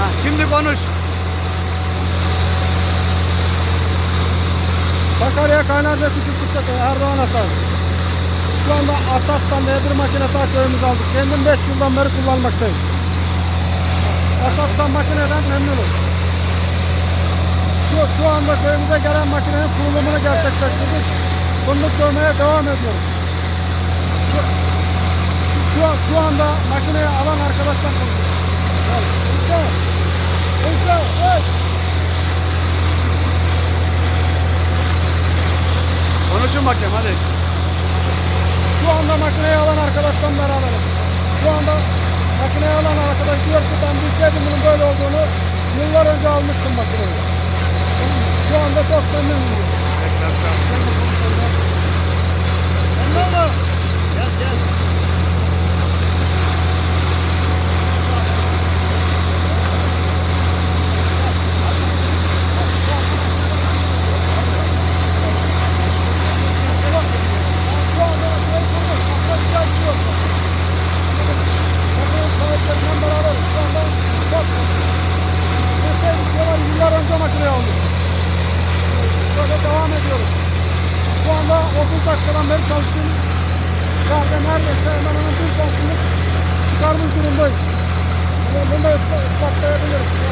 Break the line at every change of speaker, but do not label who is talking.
Ha, şimdi konuş.
Sakarya Kaynarca Küçük Kuşçakı Erdoğan Hasan. Şu anda Asatsan diye bir makine sağ köyümüz aldık. Kendim 5 yıldan beri kullanmaktayım. Asatsan makineden memnunum. Şu, şu anda köyümüze gelen makinenin kurulumunu gerçekleştirdik. Fındık dövmeye devam ediyoruz. Şu, şu, şu, şu anda makineyi alan arkadaşlar konuşuyor. Gel.
Bakayım hadi.
Şu anda makineyi alan arkadaşla beraberim. Şu anda makineyi alan arkadaş diyor ki ben bilseydim bunun böyle olduğunu yıllar önce almıştım makineyi. Şu anda çok memnunum. Memnun mu?
Gel gel.
Şu anda makineyi kurduk. Makineyi güzel gidiyor. Makinenin sahiplerinden beraberiz. Şu anda çok Bilseydik diyorlar yıllar önce makineyi aldık. Böyle devam ediyoruz. Şu anda 30 dakikadan beri çalıştığım yerde neredeyse hemen hemen bir santimlik çıkarmış durumdayız. Bunu da ispat- ispatlayabiliriz.